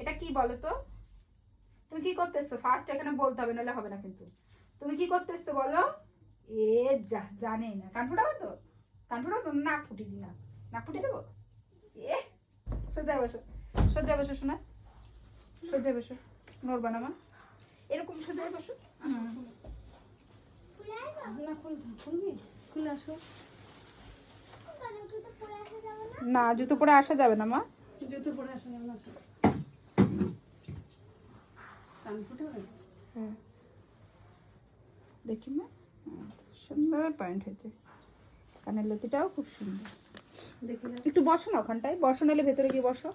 এটা কি বলো তো তুমি কি করতে এসছো ফার্স্ট এখানে বলতে হবে নাহলে হবে না কিন্তু। তুমি কি করতে এসছো বলো? এ যা জানে না। কান ফুটাবো তো? কান ফুটাবো? তো? নাক ফুটি দি না নাক ফুটিয়ে দেবো? এ সোজা বসো। সোজা বসো শোনা সোজা বসো। নড়বা না মা। এরকম সোজা বসো। না খুল খুলবি? খুলে আসো। না জুতো পরে আসা যাবে না। মা। জুতো পরে আসো ফুটে গেল? হ্যাঁ দেখি মা। হ্যাঁ, সুন্দর পয়েন্ট হয়েছে। কানের লতিটাও খুব সুন্দর। দেখি একটু বসো না ওখানটায়। বসো নাহলে ভেতরে গিয়ে বসো।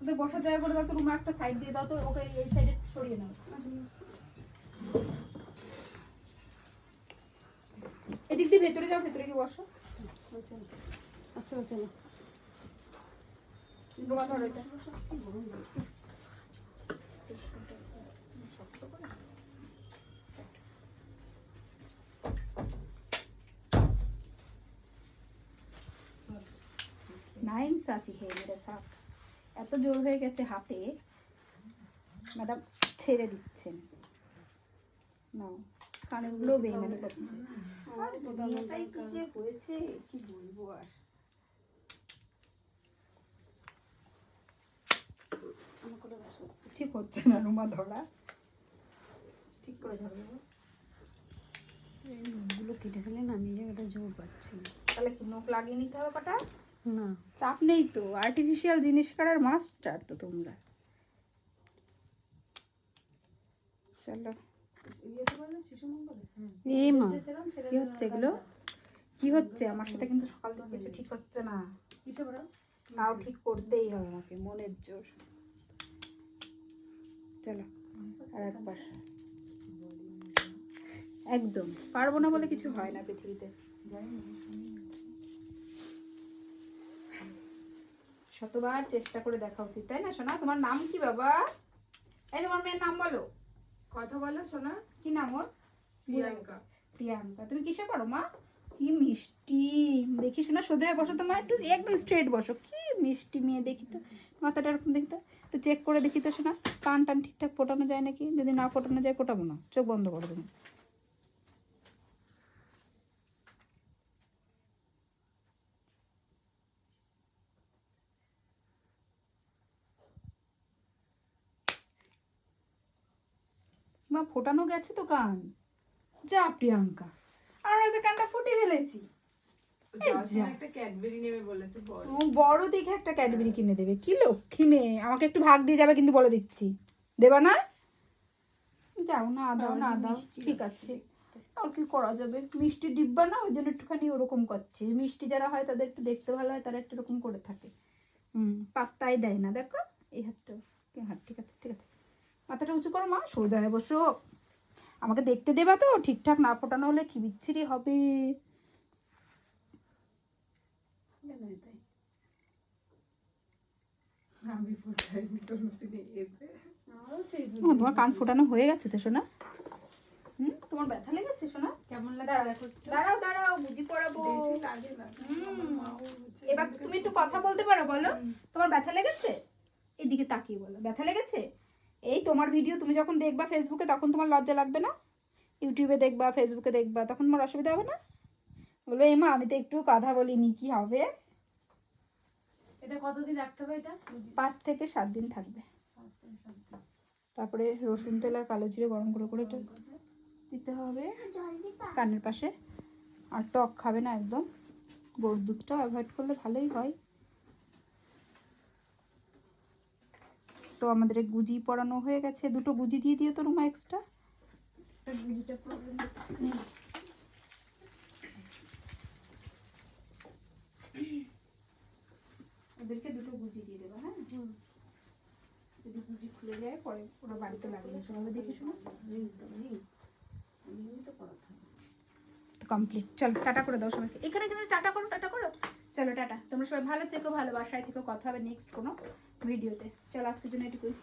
ওদের বসার জায়গা করে দাও তো রুমে একটা সাইড দিয়ে দাও তো ওকে এই সাইডে সরিয়ে নাও। এদিক দিয়ে ভেতরে যাও ভেতরে গিয়ে বসো। চলো আস্তে করে চলো রুমা ধরো এটা নাইন সাফি হে মেরে সাথ এত জোর হয়ে গেছে হাতে ম্যাডাম ছেড়ে দিচ্ছেন। না কানেরগুলো বেইমানি করছে। আর হয়েছে কি বলব আর আমার করে বসো ঠিক হচ্ছে না রুমা ধরা। ঠিক করে ধরবো এই নখগুলো কেটে ফেলে না আমি জায়গাটা জোর পাচ্ছি। তাহলে কি নখ লাগিয়ে নিতে হবে কটা? না। চাপ নেই তো আর্টিফিশিয়াল জিনিস করার মাস্টার তো তোমরা। চলো। এই মা কি হচ্ছে এগুলো? কি হচ্ছে? আমার সাথে কিন্তু সকাল থেকে কিছু ঠিক হচ্ছে না। তাও ঠিক করতেই হবে আমাকে মনের জোর। চলো আর একবার। একদম। পারব না বলে কিছু হয় না পৃথিবীতে। শতবার চেষ্টা করে দেখা উচিত তাই না সোনা? তোমার নাম কি বাবা? এই তোমার মেয়ের নাম বলো। কথা বলো শোনা কি নাম ওর? প্রিয়াঙ্কা। প্রিয়াঙ্কা। তুমি কিসে পারো মা? কি মিষ্টি। দেখি শোনা সোজা বসো তোমার একটু একদম স্ট্রেট বসো। কি মিষ্টি মেয়ে দেখি তো মাথাটা এরকম দেখি তো। একটু চেক করে দেখি তো শোনা। কান টান ঠিকঠাক ফোটানো যায় নাকি? যদি না ফোটানো যায় ফোটাবো না। চোখ বন্ধ করে দেবো। ফোটানো গেছে তো কান? যা, প্রিয়াঙ্কা। আর ওই কানটা ফুটে ফেলেছি। বড় দেখে একটা ক্যাডবেরি কিনে দেবে। কি লক্ষ্মী মেয়ে? আমাকে একটু ভাগ দিয়ে যাবে কিন্তু বলে দিচ্ছি। দেবা না? দাও না দাও না দাও। ঠিক আছে। আর কি করা যাবে? মিষ্টি ডিব্বা না ওই জন্য একটুখানি ওরকম করছে। মিষ্টি যারা হয় তাদের একটু দেখতে ভালো হয় তারা একটু এরকম করে থাকে। হুম পাত্তাই দেয় না দেখো। এই হাতটা হাত ঠিক আছে ঠিক আছে। মাথাটা উঁচু করো মা। সোজা হয়ে বসো। আমাকে দেখতে দেবা তো ঠিকঠাক না ফোটানো হলে কি বিচ্ছিরি হবে। আমি ফোটাই তোমার কান ফোটানো হয়ে গেছে তো সোনা? হুম? তোমার ব্যথা লেগেছে সোনা? কেমন দাঁড়াও দাঁড়াও দাঁড়াও বুঝি পড়াবো। লাগে। এবার তুমি একটু কথা বলতে পারো বলো। তোমার ব্যথা লেগেছে? এদিকে তাকিয়ে বলো ব্যথা লেগেছে? এই তোমার ভিডিও তুমি যখন দেখবা ফেসবুকে তখন তোমার লজ্জা লাগবে না? ইউটিউবে দেখবা ফেসবুকে দেখবা তখন তোমার অসুবিধা হবে না? বলবে এমা আমি তো একটু কথা বলিনি কি হবে? এটা কতদিন রাখতে হবে এটা? পাঁচ থেকে সাত দিন থাকবে। তারপরে রসুন তেল আর কালো জিরে গরম করে করে এটা দিতে হবে। কানের পাশে। আর টক খাবে না একদম। গরুর দুধটা অ্যাভয়েড করলে ভালোই হয়। তো আমাদের গুজি পরানো হয়ে গেছে। দুটো গুজি দিয়ে দিও তো রুমা এক্সট্রা গুজিটা ওদেরকে দুটো গুজি দিয়ে দেবো হ্যাঁ? যদি গুজি খুলে যায় পরে ওরা বাড়িতে লাগবে। সবাই দেখে শোনো। তো কমপ্লিট চলো টাটা করে দাও সবাইকে। এখানে এখানে টাটা করো টাটা করো। চলো টাটা। তোমরা সবাই ভালো থেকো ভালো বাসায় থেকো। কথা হবে নেক্সট কোনো ভিডিওতে চলো আজকের জন্য এটুকুই।